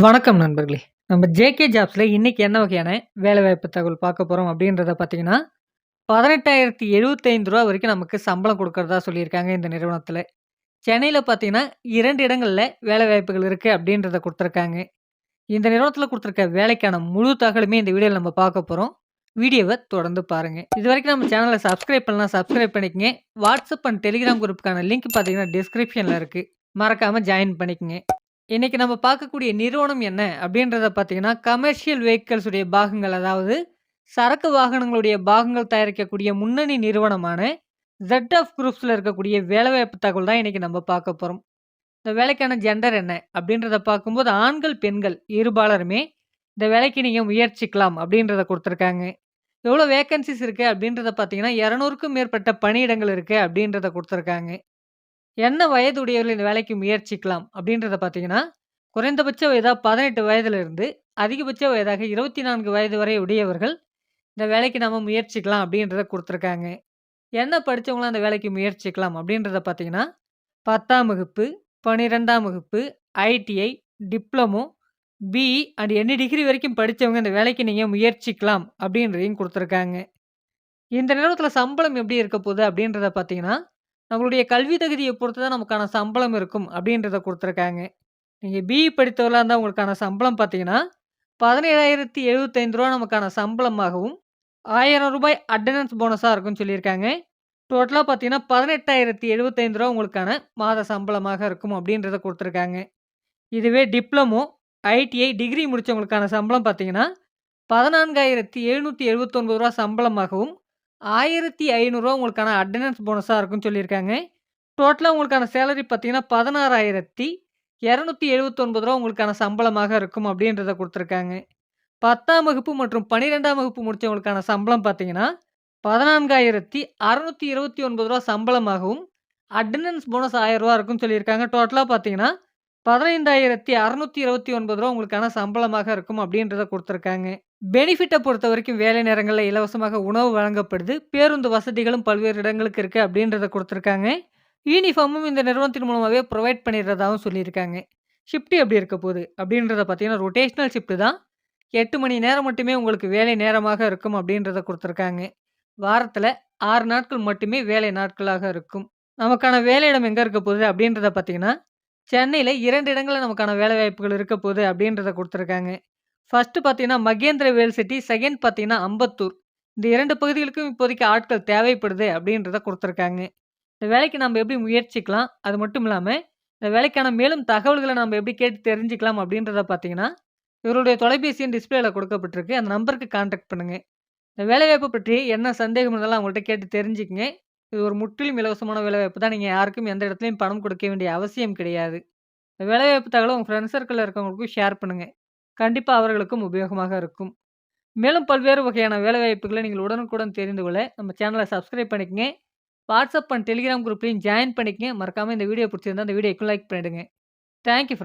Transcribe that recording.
வணக்கம் நண்பர்களே! நம்ம ஜேகே ஜாப்ஸில் இன்றைக்கி என்ன வகையான வேலைவாய்ப்பு தகவல் பார்க்க போகிறோம் அப்படின்றத பார்த்தீங்கன்னா, பதினெட்டாயிரத்து எழுபத்தைந்து ரூபா வரைக்கும் நமக்கு சம்பளம் கொடுக்கறதா சொல்லியிருக்காங்க இந்த நிறுவனத்தில் சென்னையில் பார்த்தீங்கன்னா, இரண்டு இடங்களில் வேலைவாய்ப்புகள் இருக்குது அப்படின்றத கொடுத்துருக்காங்க இந்த நிறுவனத்தில் கொடுத்துருக்க வேலைக்கான முழு தகவலுமே இந்த வீடியோவில் நம்ம பார்க்க போகிறோம் வீடியோவை தொடர்ந்து பாருங்கள் இது வரைக்கும் நம்ம சேனலை சப்ஸ்கிரைப் பண்ணலாம் சப்ஸ்கிரைப் பண்ணிக்கங்க. வாட்ஸ்அப் அண்ட் டெலிகிராம் குரூப்புக்கான லிங்க் பார்த்தீங்கன்னா, டிஸ்கிரிப்ஷனில் இருக்குது மறக்காமல் ஜாயின் பண்ணிக்கங்க. இன்னைக்கு நம்ம பார்க்கக்கூடிய நிறுவனம் என்ன அப்படின்றத பார்த்தீங்கன்னா, கமர்ஷியல் வெஹிக்கிள்ஸ் உடைய பாகங்கள் அதாவது சரக்கு வாகனங்களுடைய பாகங்கள் தயாரிக்கக்கூடிய முன்னணி நிறுவனமான ஜெட் ஆஃப் குரூப்ஸில் இருக்கக்கூடிய வேலைவாய்ப்பு தகவல் தான் இன்னைக்கு நம்ம பார்க்க போகிறோம் இந்த வேலைக்கான ஜெண்டர் என்ன அப்படின்றத பார்க்கும்போது ஆண்கள், பெண்கள் இருபாலருமே இந்த வேலைக்கு நீங்கள் முயற்சிக்கலாம் அப்படின்றத கொடுத்துருக்காங்க. எவ்வளோ வேக்கன்சிஸ் இருக்குது அப்படின்றத பார்த்தீங்கன்னா, 200க்கும் மேற்பட்ட பணியிடங்கள் இருக்குது அப்படின்றத கொடுத்துருக்காங்க. என்ன வயது இந்த வேலைக்கு முயற்சிக்கலாம் அப்படின்றத பார்த்தீங்கன்னா, குறைந்தபட்ச வயதாக பதினெட்டு வயதிலிருந்து அதிகபட்ச வயதாக 24 வயது வரை உடையவர்கள் இந்த வேலைக்கு நாம் முயற்சிக்கலாம் அப்படின்றத கொடுத்துருக்காங்க. என்ன படித்தவங்களாம் அந்த வேலைக்கு முயற்சிக்கலாம் அப்படின்றத பார்த்தீங்கன்னா, 10ஆம் வகுப்பு, 12ஆம் வகுப்பு, ஐடிஐ, டிப்ளமோ, பிஇ அண்ட் என்ன டிகிரி வரைக்கும் படித்தவங்க இந்த வேலைக்கு நீங்கள் முயற்சிக்கலாம் அப்படின்றதையும் கொடுத்துருக்காங்க. இந்த நேரத்தில் சம்பளம் எப்படி இருக்க போகுது அப்படின்றத பார்த்தீங்கன்னா, நம்மளுடைய கல்வி தகுதியை பொறுத்து தான் நமக்கான சம்பளம் இருக்கும் அப்படின்றத கொடுத்துருக்காங்க நீங்கள் பிஇ படித்தவர்களாக இருந்தால் உங்களுக்கான சம்பளம் பார்த்தீங்கன்னா, பதினேழாயிரத்தி எழுபத்தைந்து ரூபா நமக்கான சம்பளமாகவும், ஆயிரம் ரூபாய் அட்டண்டன்ஸ் போனஸாக இருக்கும்னு சொல்லியிருக்காங்க. டோட்டலாக பார்த்தீங்கன்னா, பதினெட்டாயிரத்து எழுபத்தைந்து ரூபா உங்களுக்கான மாத சம்பளமாக இருக்கும் அப்படின்றத கொடுத்துருக்காங்க இதுவே டிப்ளமோ, ஐடிஐ, டிகிரி முடித்தவங்களுக்கான சம்பளம் பார்த்தீங்கன்னா, பதினான்காயிரத்தி எழுநூற்றி எழுபத்தொன்பது ரூபா சம்பளமாகவும், ஆயிரத்தி ஐநூறுரூவா உங்களுக்கான அட்டண்டன்ஸ் போனஸாக இருக்கும்னு சொல்லியிருக்காங்க. டோட்டலா உங்களுக்கான சேலரி பார்த்தீங்கன்னா, ரூ. 16,279 உங்களுக்கான சம்பளமாக இருக்கும் அப்படின்றத கொடுத்துருக்காங்க பத்தாம் வகுப்பு மற்றும் 12ஆம் வகுப்பு முடித்தவங்களுக்கான சம்பளம் பார்த்தீங்கன்னா, பதினான்காயிரத்தி அறநூற்றி இருபத்தி ஒன்பது ரூபா சம்பளமாகவும், அட்டண்டன்ஸ் போனஸ் ஆயிரம் ரூபா இருக்கும்னு சொல்லியிருக்காங்க. டோட்டலாக பார்த்தீங்கன்னா, பதினைந்தாயிரத்தி அறநூற்றி இருபத்தி ஒன்பது ரூபா உங்களுக்கான சம்பளமாக இருக்கும் அப்படின்றத கொடுத்துருக்காங்க பெனிஃபிட்டை பொறுத்த வரைக்கும் வேலை நேரங்களில் இலவசமாக உணவு வழங்கப்படுது. பேருந்து வசதிகளும் பல்வேறு இடங்களுக்கு இருக்கு அப்படின்றத கொடுத்துருக்காங்க யூனிஃபார்மும் இந்த நிறுவனத்தின் மூலமாகவே ப்ரொவைட் பண்ணிடுறதாகவும் சொல்லியிருக்காங்க. ஷிஃப்ட் எப்படி இருக்க போகுது அப்படின்றத பார்த்தீங்கன்னா, ரொட்டேஷனல் ஷிஃப்ட் தான். எட்டு மணி நேரம் மட்டுமே உங்களுக்கு வேலை நேரமாக இருக்கும் அப்படின்றத கொடுத்துருக்காங்க வாரத்தில் ஆறு நாட்கள் மட்டுமே வேலை நாட்களாக இருக்கும். நமக்கான வேலையிடம் எங்கே இருக்க போகுது அப்படின்றத பார்த்தீங்கன்னா, சென்னையில 2 இடங்கள்ல நமக்கான வேலைவாய்ப்புகள் இருக்க போகுது அப்படின்றத குடுத்துருக்காங்க. ஃபர்ஸ்ட் பார்த்தீங்கன்னா, மகேந்திர வேல் சிட்டி, செகண்ட் பார்த்தீங்கன்னா, அம்பத்தூர். இந்த 2 பகுதிகளுக்கும் இப்போதைக்கு ஆட்கள் தேவைப்படுது அப்படின்றத குடுத்துருக்காங்க. இந்த வேலைக்கு நம்ம எப்படி முயற்சிக்கலாம்? அது மட்டும் இல்லாம, இந்த வேலைக்கான மேலும் தகவல்கள நம்ம எப்படி கேட்டு தெரிஞ்சுக்கலாம் அப்படின்றத பார்த்தீங்கன்னா, இவருடைய தொலைபேசி எண் டிஸ்ப்ளேல கொடுக்கப்பட்டிருக்கு. அந்த நம்பருக்கு கான்டாக்ட் பண்ணுங்க. இந்த வேலைவாய்ப்பு பற்றி என்ன சந்தேகம் இருந்தாலும் அவங்கள்ட்ட கேட்டு தெரிஞ்சுக்கங்க. இது ஒரு முற்றிலும் இலவசமான வேலைவாய்ப்பு தான். நீங்கள் யாருக்கும் எந்த இடத்துலையும் பணம் கொடுக்க வேண்டிய அவசியம் கிடையாது. இந்த வேலைவாய்ப்பு தகவலை உங்கள் ஃப்ரெண்ட்ஸ் சர்க்கிளில் இருக்கவங்களுக்கும் ஷேர் பண்ணுங்க. கண்டிப்பாக அவர்களுக்கும் உபயோகமாக இருக்கும். மேலும் பல்வேறு வகையான வேலைவாய்ப்புகளை நீங்கள் உடனுக்குடன் தெரிந்து கொள்ள நம்ம சேனலை சப்ஸ்கிரைப் பண்ணிக்கங்க. வாட்ஸ்அப் அண்ட் டெலிகிராம் குரூப்லையும் ஜாயின் பண்ணிக்கங்க. மறக்காமல் இந்த வீடியோ பிடிச்சிருந்தா அந்த வீடியோக்கு லைக் பண்ணிடுங்க. Thank you